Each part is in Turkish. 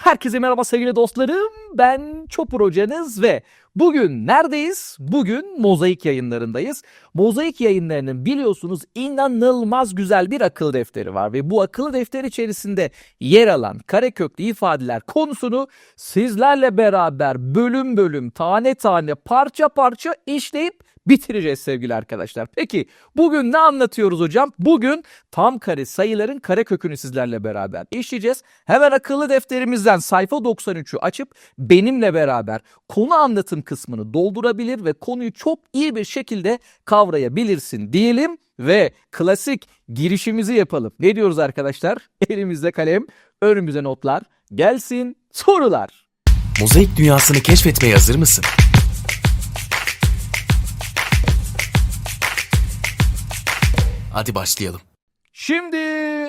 Herkese merhaba sevgili dostlarım. Ben Çopur hocanız ve bugün neredeyiz? Bugün Mozaik yayınlarındayız. Mozaik yayınlarının biliyorsunuz inanılmaz güzel bir akıl defteri var ve bu akıl defteri içerisinde yer alan kareköklü ifadeler konusunu sizlerle beraber bölüm bölüm, tane tane, parça parça işleyip bitireceğiz sevgili arkadaşlar. Peki bugün ne anlatıyoruz hocam? Bugün tam kare sayıların kare kökünü sizlerle beraber işleyeceğiz. Hemen akıllı defterimizden sayfa 93'ü açıp benimle beraber konu anlatım kısmını doldurabilir ve konuyu çok iyi bir şekilde kavrayabilirsin diyelim ve klasik girişimizi yapalım. Ne diyoruz arkadaşlar? Elimizde kalem, önümüze notlar, gelsin sorular. Mozaik dünyasını keşfetmeye hazır mısın? Hadi başlayalım. Şimdi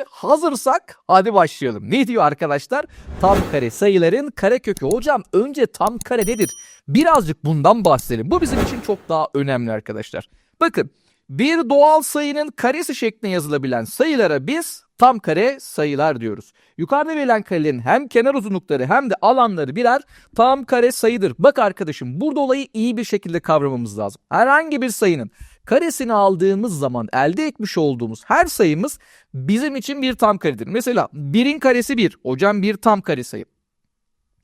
hazırsak hadi başlayalım. Ne diyor arkadaşlar? Tam kare sayıların kare kökü. Hocam önce tam kare nedir? Birazcık bundan bahsedelim. Bu bizim için çok daha önemli arkadaşlar. Bakın bir doğal sayının karesi şeklinde yazılabilen sayılara biz tam kare sayılar diyoruz. Yukarıda verilen karelerin hem kenar uzunlukları hem de alanları birer tam kare sayıdır. Bak arkadaşım burada olayı iyi bir şekilde kavramamız lazım. Herhangi bir sayının karesini aldığımız zaman elde etmiş olduğumuz her sayımız bizim için bir tam karedir. Mesela 1'in karesi 1. Hocam bir tam kare sayı.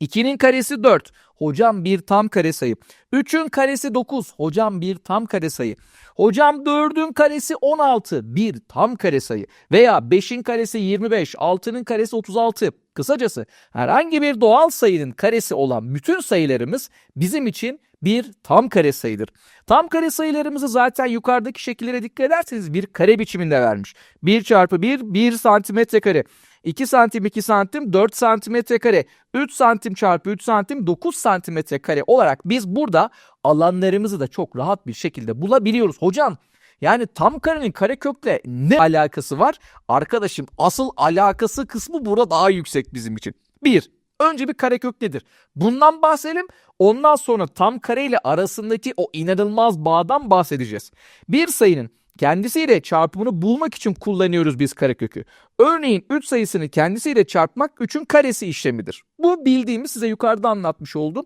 2'nin karesi 4. Hocam bir tam kare sayı. 3'ün karesi 9. Hocam bir tam kare sayı. Hocam 4'ün karesi 16. Bir tam kare sayı. Veya 5'in karesi 25. 6'nın karesi 36. Kısacası herhangi bir doğal sayının karesi olan bütün sayılarımız bizim için bir tam kare sayıdır. Tam kare sayılarımızı zaten yukarıdaki şekillere dikkat ederseniz bir kare biçiminde vermiş. 1 çarpı 1 1 santimetre kare. 2 santim 2 santim 4 santimetre kare. 3 santim çarpı 3 santim 9 santimetre kare olarak biz burada alanlarımızı da çok rahat bir şekilde bulabiliyoruz. Hocam yani tam karenin karekökle ne alakası var? Arkadaşım asıl alakası kısmı burada daha yüksek bizim için. 1. Önce bir karekök nedir? Bundan bahsedelim. Ondan sonra tam kare ile arasındaki o inanılmaz bağdan bahsedeceğiz. Bir sayının kendisiyle çarpımını bulmak için kullanıyoruz biz karekökü. Örneğin 3 sayısını kendisiyle çarpmak 3'ün karesi işlemidir. Bu bildiğimiz size yukarıda anlatmış oldum.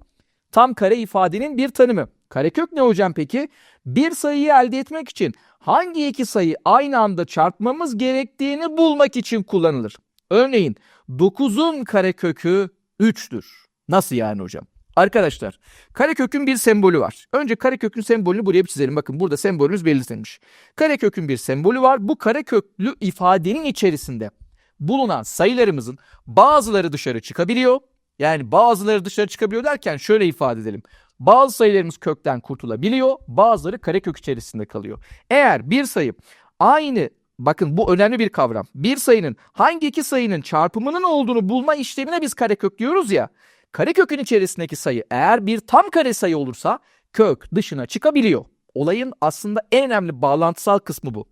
Tam kare ifadenin bir tanımı. Karekök ne hocam peki? Bir sayıyı elde etmek için hangi iki sayı aynı anda çarpmamız gerektiğini bulmak için kullanılır. Örneğin 9'un karekökü 3'tür. Nasıl yani hocam? Arkadaşlar karekökün bir sembolü var. Önce karekökün sembolünü buraya bir çizelim. Bakın burada sembolümüz belirtilmiş. Karekökün bir sembolü var. Bu kareköklü ifadenin içerisinde bulunan sayılarımızın bazıları dışarı çıkabiliyor. Yani bazıları dışarı çıkabiliyor derken şöyle ifade edelim. Bazı sayılarımız kökten kurtulabiliyor. Bazıları karekök içerisinde kalıyor. Eğer bir sayı aynı Bakın bu önemli bir kavram. Bir sayının hangi iki sayının çarpımının olduğunu bulma işlemine biz karekök diyoruz ya. Karekökün içerisindeki sayı eğer bir tam kare sayı olursa kök dışına çıkabiliyor. Olayın aslında en önemli bağlantısal kısmı bu.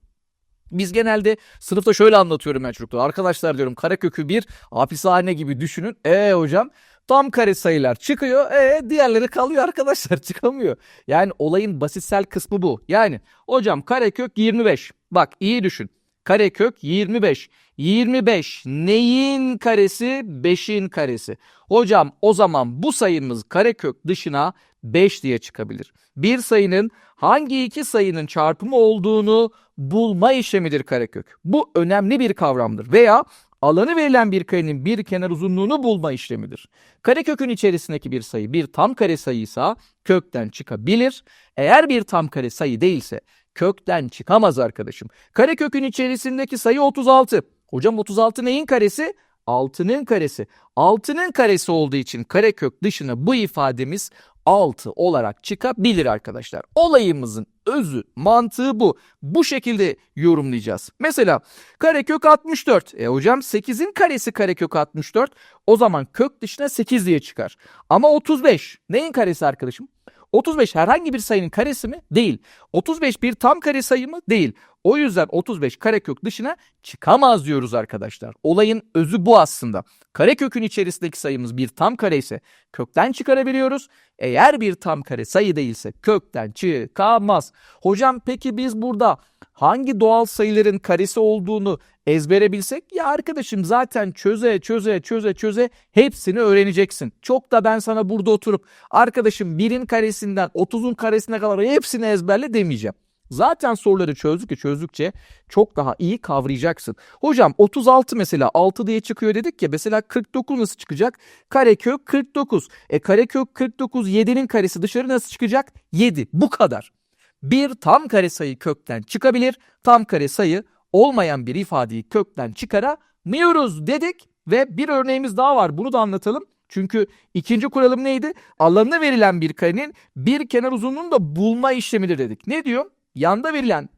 Biz genelde sınıfta şöyle anlatıyorum ben çocuklara. Arkadaşlar diyorum karekökü bir hapishane gibi düşünün. E hocam tam kare sayılar çıkıyor. E diğerleri kalıyor arkadaşlar çıkamıyor. Yani olayın basitsel kısmı bu. Yani hocam karekök 25. Bak iyi düşün. Karekök 25. 25 neyin karesi? 5'in karesi. Hocam o zaman bu sayımız karekök dışına 5 diye çıkabilir. Bir sayının hangi iki sayının çarpımı olduğunu bulma işlemidir karekök. Bu önemli bir kavramdır. Veya alanı verilen bir karenin bir kenar uzunluğunu bulma işlemidir. Karekökün içerisindeki bir sayı bir tam kare sayıysa kökten çıkabilir. Eğer bir tam kare sayı değilse kökten çıkamaz arkadaşım. Karekökün içerisindeki sayı 36. Hocam 36 neyin karesi? 6'nın karesi. 6'nın karesi olduğu için karekök dışına bu ifademiz 6 olarak çıkabilir arkadaşlar. Olayımızın özü, mantığı bu. Bu şekilde yorumlayacağız. Mesela karekök 64. E hocam 8'in karesi karekök 64. O zaman kök dışına 8 diye çıkar. Ama 35 neyin karesi arkadaşım? 35 herhangi bir sayının karesi mi? Değil. 35 bir tam kare sayı mı? Değil. O yüzden 35 karekök dışına çıkamaz diyoruz arkadaşlar. Olayın özü bu aslında. Karekökün içerisindeki sayımız bir tam kare ise kökten çıkarabiliyoruz. Eğer bir tam kare sayı değilse kökten çıkamaz. Hocam peki biz burada hangi doğal sayıların karesi olduğunu ezbere bilsek ya arkadaşım zaten çöze çöze çöze çöze hepsini öğreneceksin. Çok da ben sana burada oturup arkadaşım birin karesinden 30'un karesine kadar hepsini ezberle demeyeceğim. Zaten soruları çözdükçe çözdükçe çok daha iyi kavrayacaksın. Hocam 36 mesela 6 diye çıkıyor dedik ya mesela 49 nasıl çıkacak? Karekök 49. E karekök 49 7'nin karesi dışarı nasıl çıkacak? 7 bu kadar. Bir tam kare sayı kökten çıkabilir. Tam kare sayı olmayan bir ifadeyi kökten çıkaramıyoruz dedik ve bir örneğimiz daha var. Bunu da anlatalım. Çünkü ikinci kuralım neydi? Alanına verilen bir karenin bir kenar uzunluğunu da bulma işlemidir dedik. Ne diyor? Yanda verilen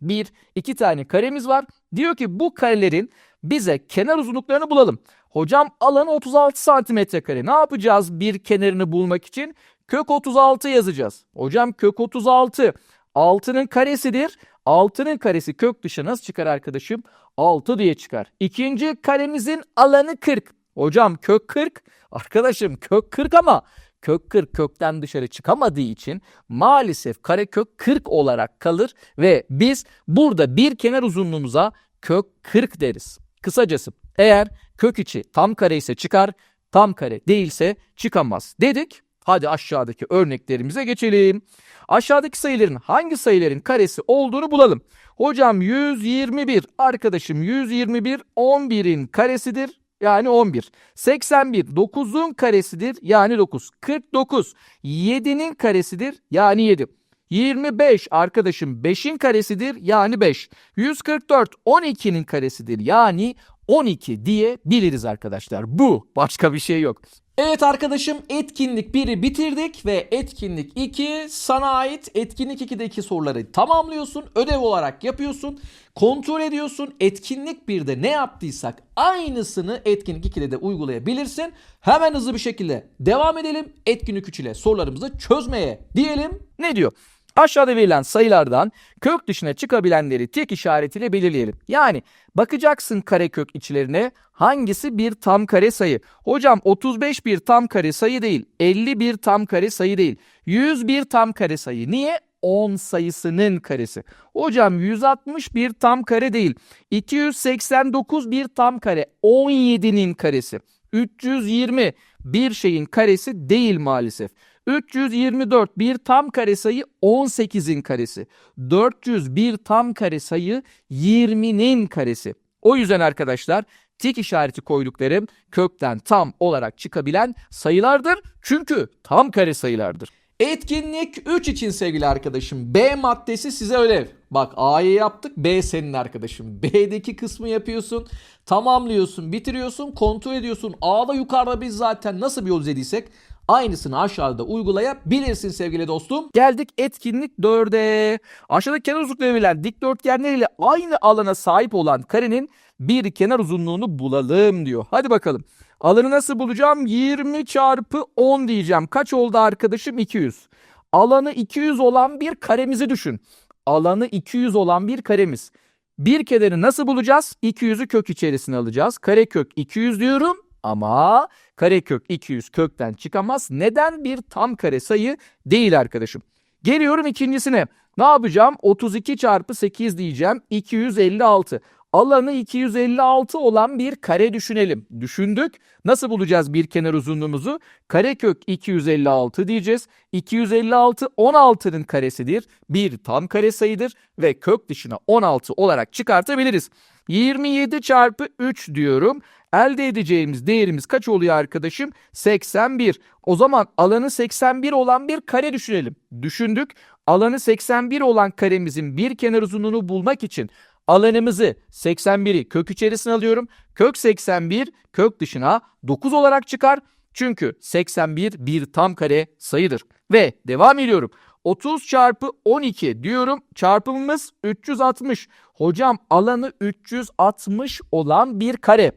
bir, iki tane karemiz var. Diyor ki bu karelerin bize kenar uzunluklarını bulalım. Hocam alanı 36 santimetre kare. Ne yapacağız bir kenarını bulmak için? Kök 36 yazacağız. Hocam kök 36 6'nın karesidir. 6'nın karesi kök dışı nasıl çıkar arkadaşım? 6 diye çıkar. İkinci karemizin alanı 40. Hocam kök 40. Arkadaşım kök 40 ama kök 40 kökten dışarı çıkamadığı için maalesef karekök 40 olarak kalır ve biz burada bir kenar uzunluğumuza kök 40 deriz. Kısacası eğer kök içi tam kare ise çıkar, tam kare değilse çıkamaz dedik. Hadi aşağıdaki örneklerimize geçelim. Aşağıdaki sayıların hangi sayıların karesi olduğunu bulalım. Hocam 121 arkadaşım 121 11'in karesidir yani 11. 81 9'un karesidir yani 9. 49 7'nin karesidir yani 7. 25 arkadaşım 5'in karesidir yani 5. 144 12'nin karesidir yani 12 diye biliriz arkadaşlar. Bu başka bir şey yok. Evet arkadaşım etkinlik 1'i bitirdik ve etkinlik 2 sana ait. Etkinlik 2'deki soruları tamamlıyorsun. Ödev olarak yapıyorsun. Kontrol ediyorsun. Etkinlik 1'de ne yaptıysak aynısını etkinlik 2'de de uygulayabilirsin. Hemen hızlı bir şekilde devam edelim. Etkinlik 3 ile sorularımızı çözmeye diyelim. Ne diyor? Aşağıda verilen sayılardan kök dışına çıkabilenleri tek işaretiyle belirleyelim. Yani bakacaksın karekök içlerine hangisi bir tam kare sayı. Hocam 35 bir tam kare sayı değil. 50 bir tam kare sayı değil. 100 bir tam kare sayı. Niye? 10 sayısının karesi. Hocam 160 bir tam kare değil. 289 bir tam kare. 17'nin karesi. 320 bir şeyin karesi değil maalesef. 324 bir tam kare sayı 18'in karesi. 400 bir tam kare sayı 20'nin karesi. O yüzden arkadaşlar tik işareti koyduklarım kökten tam olarak çıkabilen sayılardır. Çünkü tam kare sayılardır. Etkinlik 3 için sevgili arkadaşım. B maddesi size ödev. Bak A'yı yaptık. B senin arkadaşım. B'deki kısmı yapıyorsun. Tamamlıyorsun, bitiriyorsun, kontrol ediyorsun. A'da yukarıda biz zaten nasıl bir yol izlediysek aynısını aşağıda uygulayabilirsin sevgili dostum. Geldik etkinlik 4'e. Aşağıda kenar uzunlukları verilen dikdörtgenler ile aynı alana sahip olan karenin bir kenar uzunluğunu bulalım diyor. Hadi bakalım. Alanı nasıl bulacağım? 20 çarpı 10 diyeceğim. Kaç oldu arkadaşım? 200. Alanı 200 olan bir karemizi düşün. Alanı 200 olan bir karemiz. Bir kenarı nasıl bulacağız? 200'ü kök içerisine alacağız. Karekök 200 diyorum ama karekök 200 kökten çıkamaz. Neden bir tam kare sayı değil arkadaşım? Geliyorum ikincisine. Ne yapacağım? 32 çarpı 8 diyeceğim. 256. Alanı 256 olan bir kare düşünelim. Düşündük. Nasıl bulacağız bir kenar uzunluğumuzu? Karekök 256 diyeceğiz. 256 16'nın karesidir. Bir tam kare sayıdır ve kök dışına 16 olarak çıkartabiliriz. 27 çarpı 3 diyorum. Elde edeceğimiz değerimiz kaç oluyor arkadaşım? 81. O zaman alanı 81 olan bir kare düşünelim. Düşündük. Alanı 81 olan karemizin bir kenar uzunluğunu bulmak için alanımızı 81'i kök içerisine alıyorum. Kök 81 kök dışına 9 olarak çıkar. Çünkü 81 bir tam kare sayıdır. Ve devam ediyorum. 30 çarpı 12 diyorum. Çarpımımız 360. Hocam alanı 360 olan bir kare.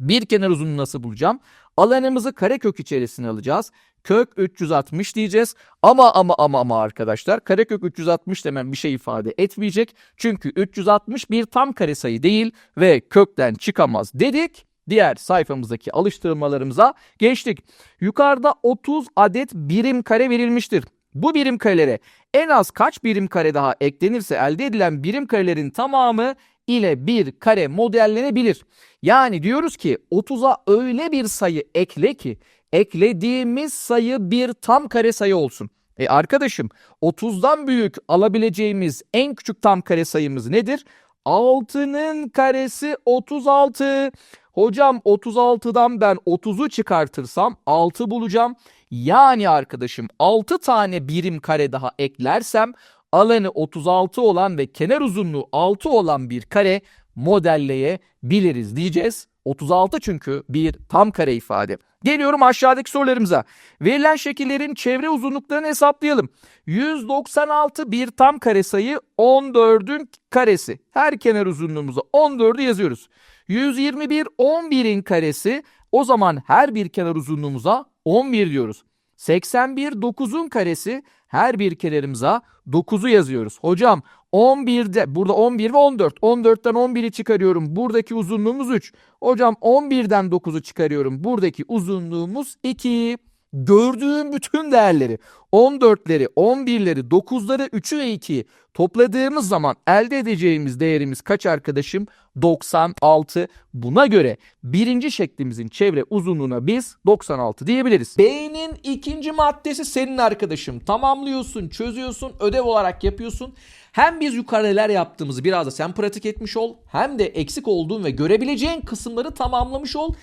Bir kenar uzunluğunu nasıl bulacağım? Alanımızı karekök içerisine alacağız. Kök 360 diyeceğiz. Ama ama ama ama arkadaşlar karekök 360 demem bir şey ifade etmeyecek. Çünkü 360 bir tam kare sayı değil ve kökten çıkamaz dedik. Diğer sayfamızdaki alıştırmalarımıza geçtik. Yukarıda 30 adet birim kare verilmiştir. Bu birim karelere en az kaç birim kare daha eklenirse elde edilen birim karelerin tamamı ile bir kare modellenebilir. Yani diyoruz ki 30'a öyle bir sayı ekle ki eklediğimiz sayı bir tam kare sayı olsun. E arkadaşım 30'dan büyük alabileceğimiz en küçük tam kare sayımız nedir? 6'nın karesi 36. Hocam 36'dan ben 30'u çıkartırsam 6 bulacağım. Yani arkadaşım 6 tane birim kare daha eklersem alanı 36 olan ve kenar uzunluğu 6 olan bir kare modelleyebiliriz diyeceğiz. 36 çünkü bir tam kare ifade. Geliyorum aşağıdaki sorularımıza. Verilen şekillerin çevre uzunluklarını hesaplayalım. 196 bir tam kare sayı 14'ün karesi. Her kenar uzunluğumuza 14'ü yazıyoruz. 121 11'in karesi o zaman her bir kenar uzunluğumuza 11 diyoruz. 81 9'un karesi her bir kenarımıza 9'u yazıyoruz. Hocam 11'de burada 11 ve 14. 14'ten 11'i çıkarıyorum. Buradaki uzunluğumuz 3. Hocam 11'den 9'u çıkarıyorum. Buradaki uzunluğumuz 2. Gördüğüm bütün değerleri 14'leri, 11'leri, 9'ları, 3'ü ve 2'yi topladığımız zaman elde edeceğimiz değerimiz kaç arkadaşım? 96. Buna göre birinci şeklimizin çevre uzunluğuna biz 96 diyebiliriz. B'nin ikinci maddesi senin arkadaşım. Tamamlıyorsun, çözüyorsun, ödev olarak yapıyorsun. Hem biz yukarıda neler yaptığımızı biraz da sen pratik etmiş ol. Hem de eksik olduğun ve görebileceğin kısımları tamamlamış ol.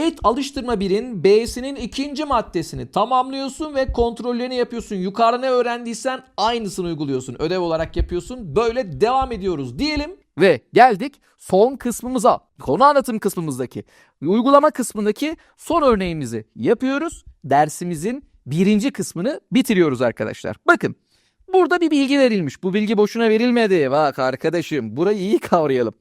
Et alıştırma 1'in B'sinin ikinci maddesini tamamlıyorsun ve kontrollerini yapıyorsun. Yukarıda ne öğrendiysen aynısını uyguluyorsun. Ödev olarak yapıyorsun. Böyle devam ediyoruz diyelim. Ve geldik son kısmımıza. Konu anlatım kısmımızdaki uygulama kısmındaki son örneğimizi yapıyoruz. Dersimizin birinci kısmını bitiriyoruz arkadaşlar. Bakın burada bir bilgi verilmiş. Bu bilgi boşuna verilmedi. Bak arkadaşım burayı iyi kavrayalım.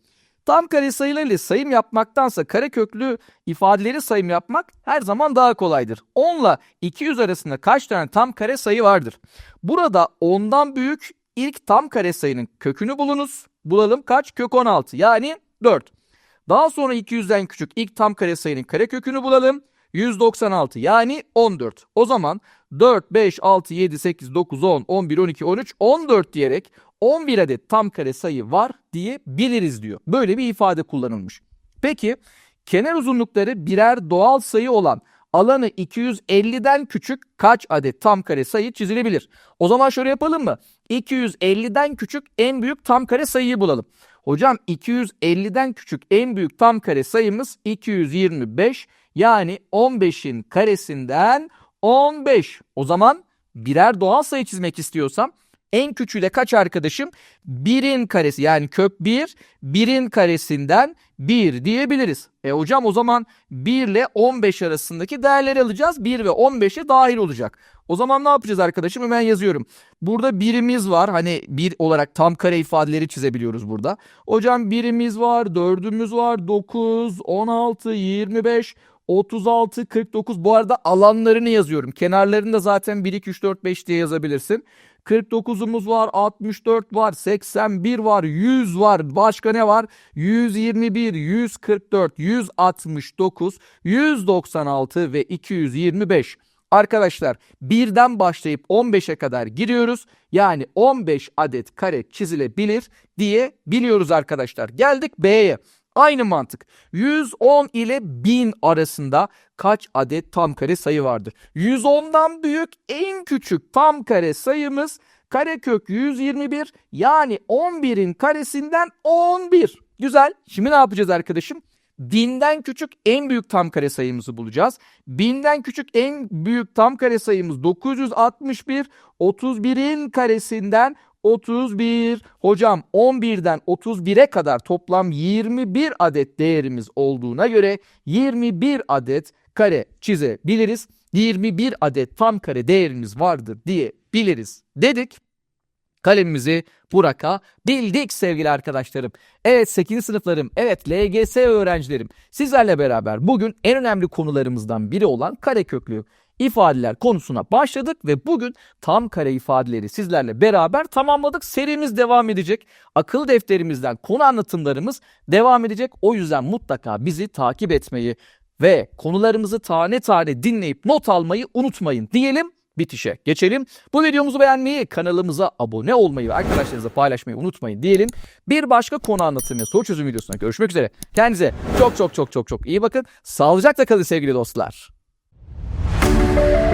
Tam kare sayılarıyla sayım yapmaktansa kare köklü ifadeleri sayım yapmak her zaman daha kolaydır. 10 ile 200 arasında kaç tane tam kare sayı vardır? Burada 10'dan büyük ilk tam kare sayının kökünü bulunuz. Bulalım kaç? Kök 16 yani 4. Daha sonra 200'den küçük ilk tam kare sayının kare kökünü bulalım. 196 yani 14. O zaman 4, 5, 6, 7, 8, 9, 10, 11, 12, 13, 14 diyerek 11 adet tam kare sayı var diyebiliriz diyor. Böyle bir ifade kullanılmış. Peki kenar uzunlukları birer doğal sayı olan alanı 250'den küçük kaç adet tam kare sayı çizilebilir? O zaman şöyle yapalım mı? 250'den küçük en büyük tam kare sayıyı bulalım. Hocam 250'den küçük en büyük tam kare sayımız 225 yani 15'in karesinden 15. O zaman birer doğal sayı çizmek istiyorsam en küçüğüyle kaç arkadaşım? 1'in karesi yani kök 1, 1'in karesinden 1 diyebiliriz. E hocam o zaman 1 ile 15 arasındaki değerleri alacağız. 1 ve 15'e dahil olacak. O zaman ne yapacağız arkadaşım? Hemen yazıyorum. Burada birimiz var. Hani bir olarak tam kare ifadeleri çizebiliyoruz burada. Hocam birimiz var, dördümüz var, 9, 16, 25, 36, 49. Bu arada alanlarını yazıyorum. Kenarlarını da zaten 1, 2, 3, 4, 5 diye yazabilirsin. 49'umuz var, 64 var, 81 var, 100 var. Başka ne var? 121, 144, 169, 196 ve 225. Arkadaşlar birden başlayıp 15'e kadar giriyoruz. Yani 15 adet kare çizilebilir diye biliyoruz arkadaşlar. Geldik B'ye. Aynı mantık. 110 ile 1000 arasında kaç adet tam kare sayı vardır? 110'dan büyük en küçük tam kare sayımız karekök 121 yani 11'in karesinden 11. Güzel. Şimdi ne yapacağız arkadaşım? Binden küçük en büyük tam kare sayımızı bulacağız. Binden küçük en büyük tam kare sayımız 961. 31'in karesinden 31. Hocam 11'den 31'e kadar toplam 21 adet değerimiz olduğuna göre 21 adet kare çizebiliriz. 21 adet tam kare değerimiz vardır diye biliriz dedik. Kalemimizi Burak'a bildik sevgili arkadaşlarım. Evet 8. sınıflarım, evet LGS öğrencilerim. Sizlerle beraber bugün en önemli konularımızdan biri olan kareköklü ifadeler konusuna başladık ve bugün tam kare ifadeleri sizlerle beraber tamamladık. Serimiz devam edecek. Akıl defterimizden konu anlatımlarımız devam edecek. O yüzden mutlaka bizi takip etmeyi ve konularımızı tane tane dinleyip not almayı unutmayın diyelim. Bitişe geçelim. Bu videomuzu beğenmeyi, kanalımıza abone olmayı ve arkadaşlarınızla paylaşmayı unutmayın diyelim. Bir başka konu anlatımı ve soru çözüm videosuna görüşmek üzere. Kendinize çok çok çok çok çok iyi bakın. Sağlıcakla kalın sevgili dostlar. thank you